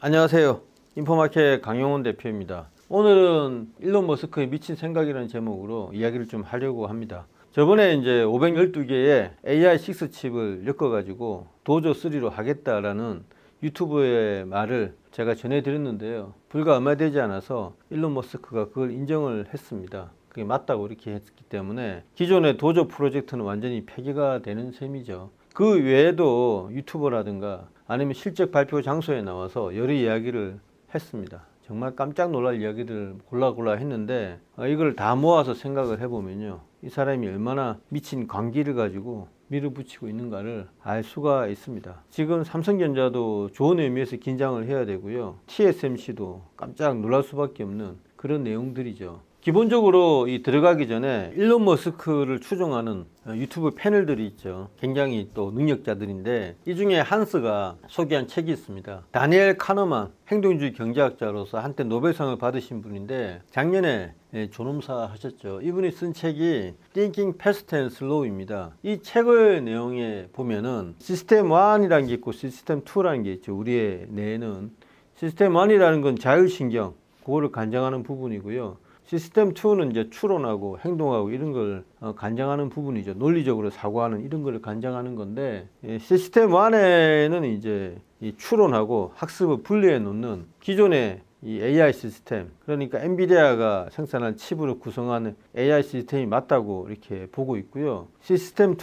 안녕하세요. 인포마켓 강용훈 대표입니다. 오늘은 일론 머스크의 미친 생각이라는 제목으로 이야기를 좀 하려고 합니다. 저번에 이제 512개의 AI6 칩을 엮어가지고 도조 3로 하겠다라는 유튜브의 말을 제가 전해드렸는데요. 불과 얼마 되지 않아서 일론 머스크가 그걸 인정을 했습니다. 그게 맞다고 이렇게 했기 때문에 기존의 도조 프로젝트는 완전히 폐기가 되는 셈이죠. 그 외에도 유튜버라든가 아니면 실적 발표 장소에 나와서 여러 이야기를 했습니다. 정말 깜짝 놀랄 이야기들을 골라 골라 했는데 어, 이걸 다 모아서 생각을 해보면요. 이 사람이 얼마나 미친 광기를 가지고 밀어붙이고 있는가를 알 수가 있습니다. 지금 삼성전자도 좋은 의미에서 긴장을 해야 되고요. TSMC도 깜짝 놀랄 수밖에 없는 그런 내용들이죠. 기본적으로 이 들어가기 전에 일론 머스크를 추종하는 어, 유튜브 패널들이 있죠. 굉장히 또 능력자들인데 이 중에 한스가 소개한 책이 있습니다. 다니엘 카너만 행동주의 경제학자로서 한때 노벨상을 받으신 분인데 작년에 예, 존엄사 하셨죠. 이분이 쓴 책이 Thinking Fast and Slow입니다. 이 책을 내용에 보면은 시스템 1이라는 게 있고 시스템 2라는 게 있죠. 우리의 뇌에는 시스템 1이라는 건 자율신경, 그거를 관장하는 부분이고요. 시스템 2는 이제 추론하고 행동하고 이런 걸 어, 관장하는 부분이죠. 논리적으로 사고하는 이런 걸 관장하는 건데 예, 시스템 1에는 이제 이 추론하고 학습을 분리해 놓는 기존의 이 AI 시스템 그러니까 엔비디아가 생산한 칩으로 구성하는 AI 시스템이 맞다고 이렇게 보고 있고요. 시스템 2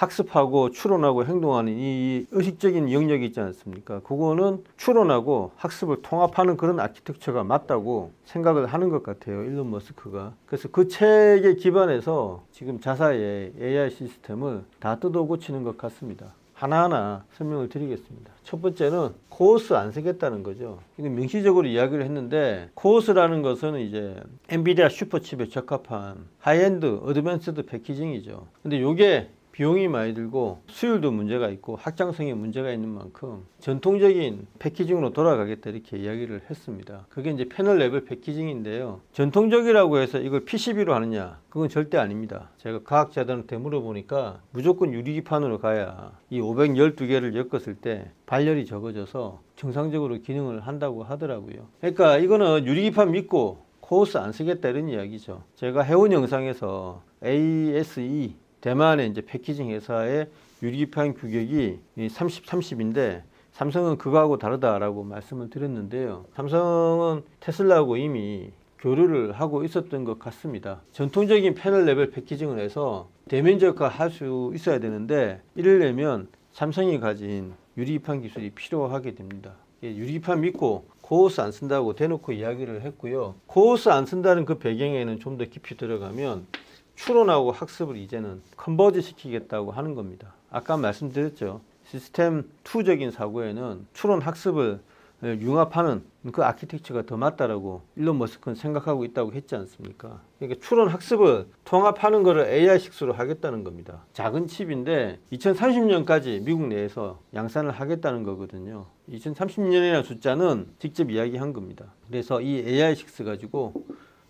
학습하고 추론하고 행동하는 이 의식적인 영역이 있지 않습니까? 그거는 추론하고 학습을 통합하는 그런 아키텍처가 맞다고 생각을 하는 것 같아요. 일론 머스크가. 그래서 그 책에 기반해서 지금 자사의 AI 시스템을 다 뜯어 고치는 것 같습니다. 하나하나 설명을 드리겠습니다. 첫 번째는 코어스 안 쓰겠다는 거죠. 이건 명시적으로 이야기를 했는데 코어스라는 것은 이제 엔비디아 슈퍼칩에 적합한 하이엔드 어드밴스드 패키징이죠. 근데 요게 비용이 많이 들고 수율도 문제가 있고 확장성에 문제가 있는 만큼 전통적인 패키징으로 돌아가겠다 이렇게 이야기를 했습니다. 그게 이제 패널 레벨 패키징인데요. 전통적이라고 해서 이걸 PCB로 하느냐? 그건 절대 아닙니다. 제가 과학자들한테 물어보니까 무조건 유리기판으로 가야 이 512개를 엮었을 때 발열이 적어져서 정상적으로 기능을 한다고 하더라고요. 그러니까 이거는 유리기판 믿고 코어스 안 쓰겠다 이런 이야기죠. 제가 해온 영상에서 ASE 대만의 이제 패키징 회사의 유리기판 규격이 30, 30인데 삼성은 그거하고 다르다라고 말씀을 드렸는데요. 삼성은 테슬라하고 이미 교류를 하고 있었던 것 같습니다. 전통적인 패널 레벨 패키징을 해서 대면적화 할 수 있어야 되는데 이러려면 삼성이 가진 유리기판 기술이 필요하게 됩니다. 예, 유리기판 믿고 코어스 안 쓴다고 대놓고 이야기를 했고요. 코어스 안 쓴다는 그 배경에는 좀 더 깊이 들어가면 추론하고 학습을 이제는 컨버지 시키겠다고 하는 겁니다. 아까 말씀드렸죠. 시스템 2적인 사고에는 추론 학습을 융합하는 그 아키텍처가 더 맞다라고 일론 머스크는 생각하고 있다고 했지 않습니까? 그러니까 추론 학습을 통합하는 것을 AI6로 하겠다는 겁니다. 작은 칩인데 2030년까지 미국 내에서 양산을 하겠다는 거거든요. 2030년이라는 숫자는 직접 이야기한 겁니다. 그래서 이 AI6 가지고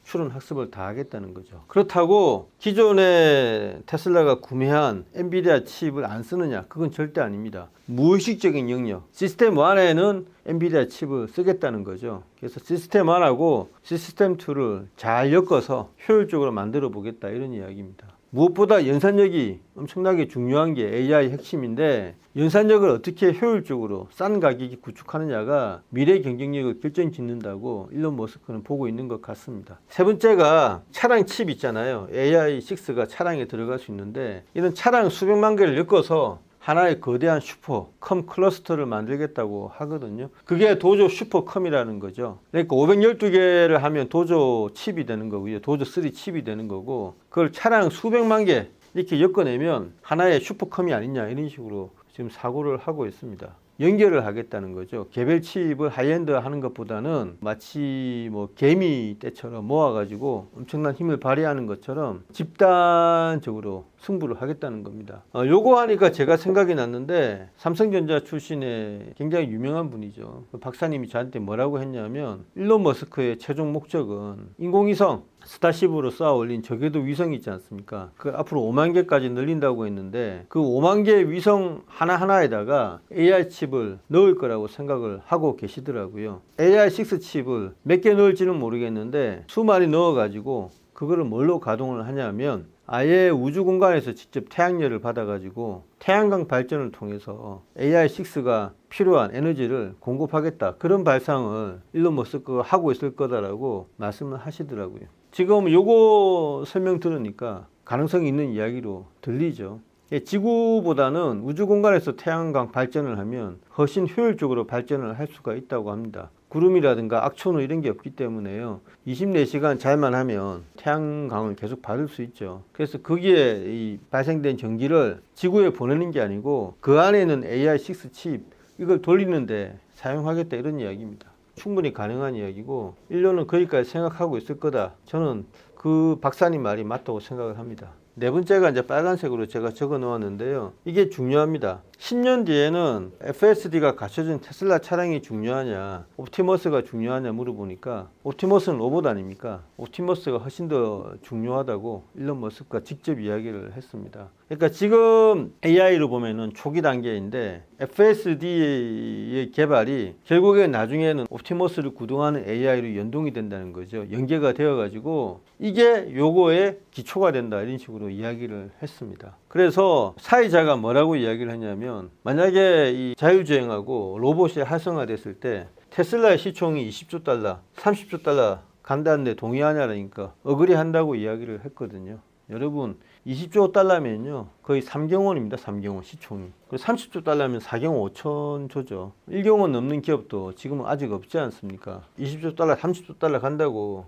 추론 학습을 다 하겠다는 거죠. 그렇다고 기존에 테슬라가 구매한 엔비디아 칩을 안 쓰느냐? 그건 절대 아닙니다. 무의식적인 영역. 시스템 1에는 엔비디아 칩을 쓰겠다는 거죠. 그래서 시스템 1하고 시스템 2를 잘 엮어서 효율적으로 만들어 보겠다 이런 이야기입니다. 무엇보다 연산력이 엄청나게 중요한 게 AI 핵심인데 연산력을 어떻게 효율적으로 싼 가격에 구축하느냐가 미래 경쟁력을 결정짓는다고 일론 머스크는 보고 있는 것 같습니다. 세 번째가 차량 칩 있잖아요. AI6가 차량에 들어갈 수 있는데 이런 차량 수백만 개를 엮어서 하나의 거대한 슈퍼컴 클러스터를 만들겠다고 하거든요. 그게 도조 슈퍼컴이라는 거죠. 그러니까 512개를 하면 도조 칩이 되는 거고요. 도조 3 칩이 되는 거고 그걸 차량 수백만 개 이렇게 엮어내면 하나의 슈퍼컴이 아니냐 이런 식으로 지금 사고를 하고 있습니다. 연결을 하겠다는 거죠. 개별 칩을 하이엔드 하는 것보다는 마치 뭐 개미 떼처럼 모아가지고 엄청난 힘을 발휘하는 것처럼 집단적으로 승부를 하겠다는 겁니다. 어, 요거 하니까 제가 생각이 났는데 삼성전자 출신의 굉장히 유명한 분이죠. 그 박사님이 저한테 뭐라고 했냐면 일론 머스크의 최종 목적은 인공위성 스타쉽으로 쌓아 올린 저궤도 위성이 있지 않습니까? 그 앞으로 5만 개까지 늘린다고 했는데 그 5만 개 위성 하나하나에다가 AI 칩을 넣을 거라고 생각을 하고 계시더라고요. AI6 칩을 몇 개 넣을지는 모르겠는데 수많이 넣어 가지고 그거를 뭘로 가동을 하냐면 아예 우주 공간에서 직접 태양열을 받아가지고 태양광 발전을 통해서 AI6가 필요한 에너지를 공급하겠다. 그런 발상을 일론 머스크가 하고 있을 거다라고 말씀을 하시더라고요. 지금 요거 설명 들으니까 가능성이 있는 이야기로 들리죠. 예, 지구보다는 우주 공간에서 태양광 발전을 하면 훨씬 효율적으로 발전을 할 수가 있다고 합니다. 구름이라든가 악천후 이런 게 없기 때문에요. 24시간 잘만 하면 태양광을 계속 받을 수 있죠. 그래서 거기에 이 발생된 전기를 지구에 보내는 게 아니고 그 안에는 AI6 칩 이걸 돌리는데 사용하겠다 이런 이야기입니다. 충분히 가능한 이야기고 인류는 거기까지 생각하고 있을 거다. 저는 그 박사님 말이 맞다고 생각을 합니다. 네 번째가 이제 빨간색으로 제가 적어 놓았는데요. 이게 중요합니다. 10년 뒤에는 FSD가 갖춰진 테슬라 차량이 중요하냐, 옵티머스가 중요하냐 물어보니까 옵티머스는 로봇 아닙니까? 옵티머스가 훨씬 더 중요하다고 일론 머스크가 직접 이야기를 했습니다. 그러니까 지금 AI로 보면은 초기 단계인데 FSD의 개발이 결국에 나중에는 옵티머스를 구동하는 AI로 연동이 된다는 거죠. 연계가 되어 가지고 이게 요거의 기초가 된다 이런 식으로 이야기를 했습니다. 그래서 사회자가 뭐라고 이야기를 했냐면 만약에 이 자율주행하고 로봇이 활성화됐을 때 테슬라의 시총이 20조 달러, 30조 달러 간다는데 동의하냐니까 어그리 한다고 이야기를 했거든요. 여러분 20조 달러면요 거의 3경원입니다 3경원 시총이. 그리고 30조 달러면 4경원 5천조죠. 1경원 넘는 기업도 지금은 아직 없지 않습니까? 20조 달러 30조 달러 간다고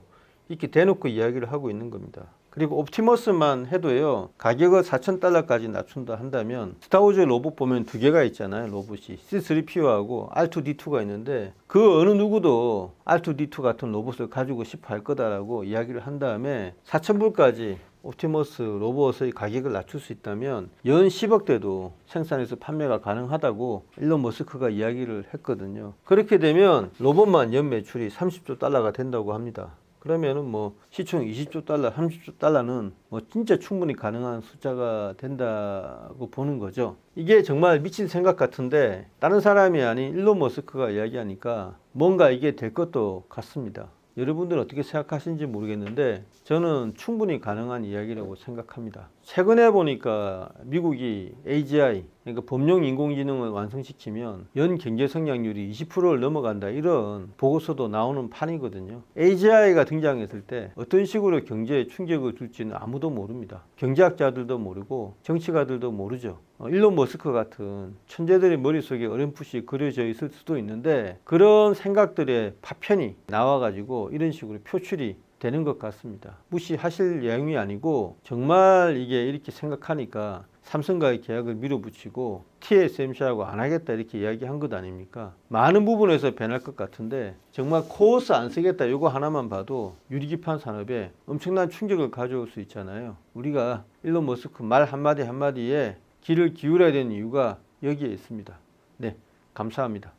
이렇게 대놓고 이야기를 하고 있는 겁니다 그리고 옵티머스만 해도요 가격을 4천 달러까지 낮춘다 한다면 스타워즈 로봇 보면 두 개가 있잖아요 로봇이 C3PO하고 R2D2가 있는데 그 어느 누구도 R2D2 같은 로봇을 가지고 싶어 할 거다라고 이야기를 한 다음에 4천 불까지 옵티머스 로봇의 가격을 낮출 수 있다면 연 10억대도 생산해서 판매가 가능하다고 일론 머스크가 이야기를 했거든요. 그렇게 되면 로봇만 연 매출이 30조 달러가 된다고 합니다. 그러면은 뭐 시총 20조 달러, 30조 달러는 뭐 진짜 충분히 가능한 숫자가 된다고 보는 거죠. 이게 정말 미친 생각 같은데 다른 사람이 아닌 일론 머스크가 이야기하니까 뭔가 이게 될 것도 같습니다. 여러분들은 어떻게 생각하시는지 모르겠는데 저는 충분히 가능한 이야기라고 생각합니다. 최근에 보니까 미국이 AGI 그러니까 범용 인공지능을 완성시키면 연 경제 성장률이 20%를 넘어간다 이런 보고서도 나오는 판이거든요. AGI가 등장했을 때 어떤 식으로 경제에 충격을 줄지는 아무도 모릅니다. 경제학자들도 모르고 정치가들도 모르죠. 어, 일론 머스크 같은 천재들의 머릿속에 어렴풋이 그려져 있을 수도 있는데 그런 생각들의 파편이 나와가지고 이런 식으로 표출이 되는 것 같습니다. 무시하실 내용이 아니고 정말 이게 이렇게 생각하니까 삼성과의 계약을 밀어붙이고 TSMC하고 안 하겠다 이렇게 이야기한 것 아닙니까? 많은 부분에서 변할 것 같은데 정말 코어스 안 쓰겠다 이거 하나만 봐도 유리기판 산업에 엄청난 충격을 가져올 수 있잖아요. 우리가 일론 머스크 말 한마디 한마디에 귀를 기울여야 되는 이유가 여기에 있습니다. 네, 감사합니다.